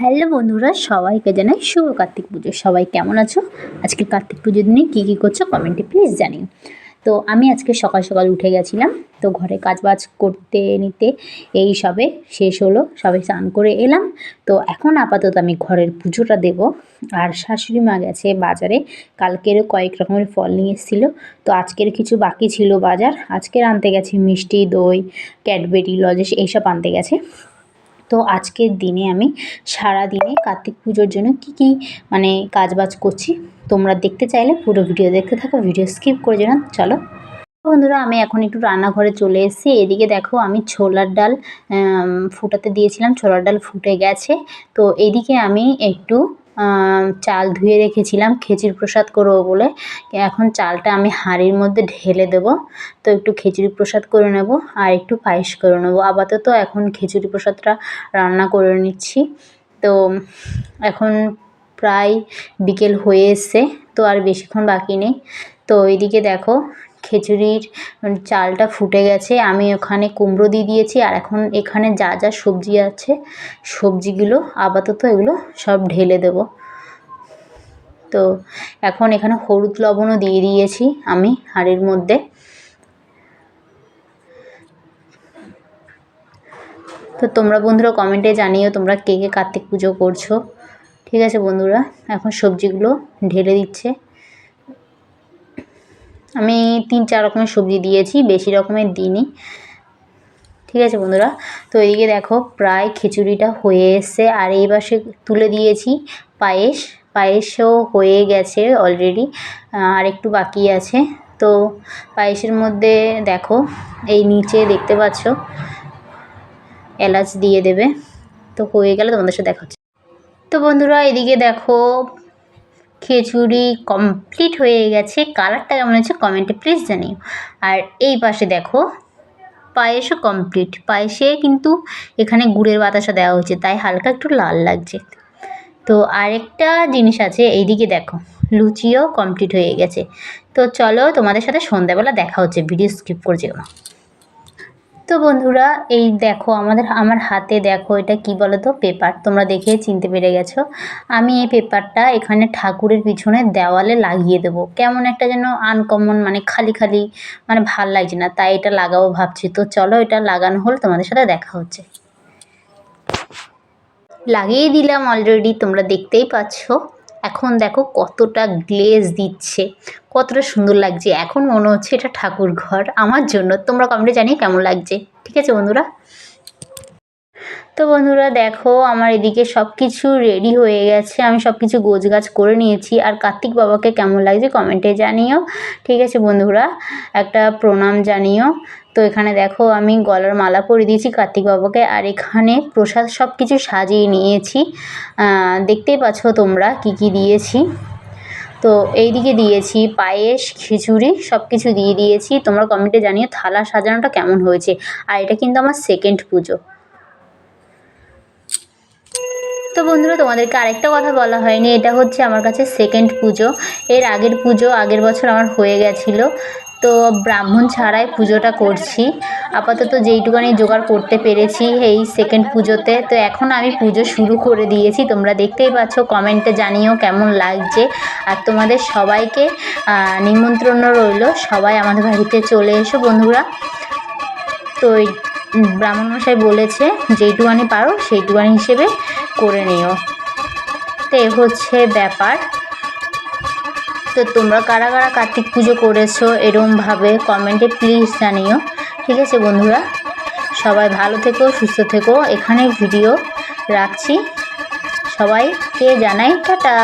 Hello বন্ধুরা, সবাইকে জানাই শুভ কার্তিক পুজো। সবাই কেমন আছো? আজকে কার্তিক পুজোর দিনে কী কী করছ কমেন্টে প্লিজ জানিও। তো আমি আজকে সকাল সকাল উঠে গেছিলাম, তো ঘরে কাজ বাজ করতে নিতে এই সবে শেষ হলো, সবে স্নান করে এলাম। তো এখন আপাতত আমি ঘরের পুজোটা দেব। আর শাশুড়ি মা গেছে বাজারে, কালকেরও কয়েক রকমের ফল নিয়ে এসেছিল। তো আজকের কিছু বাকি ছিল বাজার, আজকের আনতে গেছে মিষ্টি, দই, ক্যাডবেরি, লজেস, এইসব আনতে গেছে। তো আজকের দিনে আমি সারা দিনে কার্তিক পুজোর জন্য কি কি মানে কাজবাজ করছি, তোমরা দেখতে চাইলে পুরো ভিডিও দেখতে থাকো, ভিডিও স্কিপ করে যেন চলো। বন্ধুরা, আমি এখন একটু রান্নাঘরে চলে এসেছি, এদিকে দেখো আমি ছোলার ডাল ফুটাতে দিয়েছিলাম, ছোলার ডাল ফুটে গেছে। তো এদিকে আমি একটু চাল ধুয়ে রেখেছিলাম খেচির প্রসাদ করব বলে। এখন চালটা আমি হাঁড়ির মধ্যে ঢেলে দেবো। তো একটু খিচুড়ি প্রসাদ করে নেব আর একটু পায়েস করে নেব। আপাতত এখন খিচুড়ি প্রসাদটা রান্না করে নিচ্ছি। তো এখন প্রায় বিকেল হয়ে এসছে। তো আর বেশিক্ষণ বাকি নেই। তো এইদিকে দেখো খিচুড়ির চালটা ফুটে গেছে। আমি ওখানে কুমড়ো দিয়ে দিয়েছি আর এখন এখানে যা যা সবজি আছে, সবজিগুলো, আপাতত এগুলো সব ঢেলে দেব। তো এখন এখানে হলুদ লবণও দিয়ে দিয়েছি আমি হাঁড়ির মধ্যে। তো তোমরা বন্ধুরা কমেন্টে জানিও তোমরা কে কে কার্তিক পুজো করছ। ঠিক আছে বন্ধুরা, এখন সবজিগুলো ঢেলে দিচ্ছে। আমি তিন চার রকমের সবজি দিয়েছি, বেশি রকমের দিইনি। ঠিক আছে বন্ধুরা, তো এইদিকে দেখো প্রায় খিচুড়িটা হয়ে এসছে, আর এই পাশে তুলে দিয়েছি পায়েস। পায়েসও হয়ে গেছে অলরেডি আর একটু বাকি আছে। তো পায়েসের মধ্যে দেখো, এই নিচে দেখতে পাচ্ছ, এলাচ দিয়ে দেবে। তো হয়ে গেলে তোমাদের সাথে দেখা তো বন্ধুরা, এদিকে দেখো খিচুড়ি কমপ্লিট হয়ে গেছে। কালারটা কেমন হচ্ছে কমেন্টে প্লিজ জানিও। আর এই পাশে দেখো, পায়েসও কমপ্লিট পায়েসে কিন্তু এখানে গুড়ের বাতাসা দেওয়া হয়েছে, তাই হালকা একটু লাল লাগছে। তো আরেকটা জিনিস আছে, এইদিকে দেখো, লুচিও কমপ্লিট হয়ে গেছে। তো চলো তোমাদের সাথে সন্ধ্যাবেলা দেখা হচ্ছে ভিডিও স্কিপ করছে না। তো বন্ধুরা, এই দেখো আমাদের, আমার হাতে দেখো এটা কি বলো তো পেপার, তোমরা দেখে চিনতে পেরে গেছো। আমি এই পেপারটা এখানে ঠাকুরের পিছনে দেওয়ালে লাগিয়ে দেবো। কেমন একটা যেন আনকমন মানে খালি খালি মানে ভালো লাগছে না, তাই এটা লাগাবো ভাবছি। তো চলো এটা লাগানো হল, তোমাদের সাথে দেখা হচ্ছে। লাগিয়ে দিলাম অলরেডি তোমরা দেখতেই পাচ্ছ। এখন দেখো কতটা গ্লেজ দিচ্ছে, কতটা সুন্দর লাগছে। এখন মনে হচ্ছে এটা ঠাকুর ঘর আমার জন্য। তোমরা কমেন্টে জানিয়ে কেমন লাগছে। ঠিক আছে বন্ধুরা? তো বন্ধুরা দেখো, আমার এদিকে সব কিছু রেডি হয়ে গেছে। আমি সব কিছু গাছ করে নিয়েছি। আর কার্তিক বাবাকে কেমন লাগছে কমেন্টে জানিও। ঠিক আছে বন্ধুরা, একটা প্রণাম জানিও। তো এখানে দেখো, আমি গলার মালা পরে দিয়েছি কার্তিক বাবাকে। আর এখানে প্রসাদ সব কিছু সাজিয়ে নিয়েছি। দেখতেই পাচ্ছ তোমরা কি কি দিয়েছি। তো এই দিকে দিয়েছি পায়েস, খিচুড়ি সব কিছু দিয়ে দিয়েছি। তোমরা কমেন্টে জানিও থালা সাজানোটা কেমন হয়েছে। আর এটা কিন্তু আমার সেকেন্ড পুজো। তো বন্ধুরা, তোমাদেরকে আরেকটা কথা বলা হয়নি। এটা হচ্ছে আমার কাছে সেকেন্ড পুজো। এর আগের পুজো আগের বছর আমার হয়ে গেছিল। তো ব্রাহ্মণ ছাড়াই পুজোটা করছি। আপাতত যেইটুকানি জোগাড় করতে পেরেছি এই সেকেন্ড পুজোতে। তো এখন আমি পুজো শুরু করে দিয়েছি। তোমরা দেখতেই পাচ্ছ, কমেন্টে জানিও কেমন লাগছে। আর তোমাদের সবাইকে নিমন্ত্রণ রইল। সবাই আমাদের বাড়িতে চলে এসো বন্ধুরা। তো ব্রাহ্মণমশাই বলেছে, যেইটুকানি পারো সেইটুকানি হিসেবে করে নিও। তো এ হচ্ছে ব্যাপার। তো তোমরা কারা কারা কার্তিক পুজো করেছ এরমভাবে কমেন্টে প্লিজ জানিও। ঠিক আছে বন্ধুরা? সবাই ভালো থেকো, সুস্থ থেকো। এখানে ভিডিও রাখছি। সবাইকে জানাই টাটা।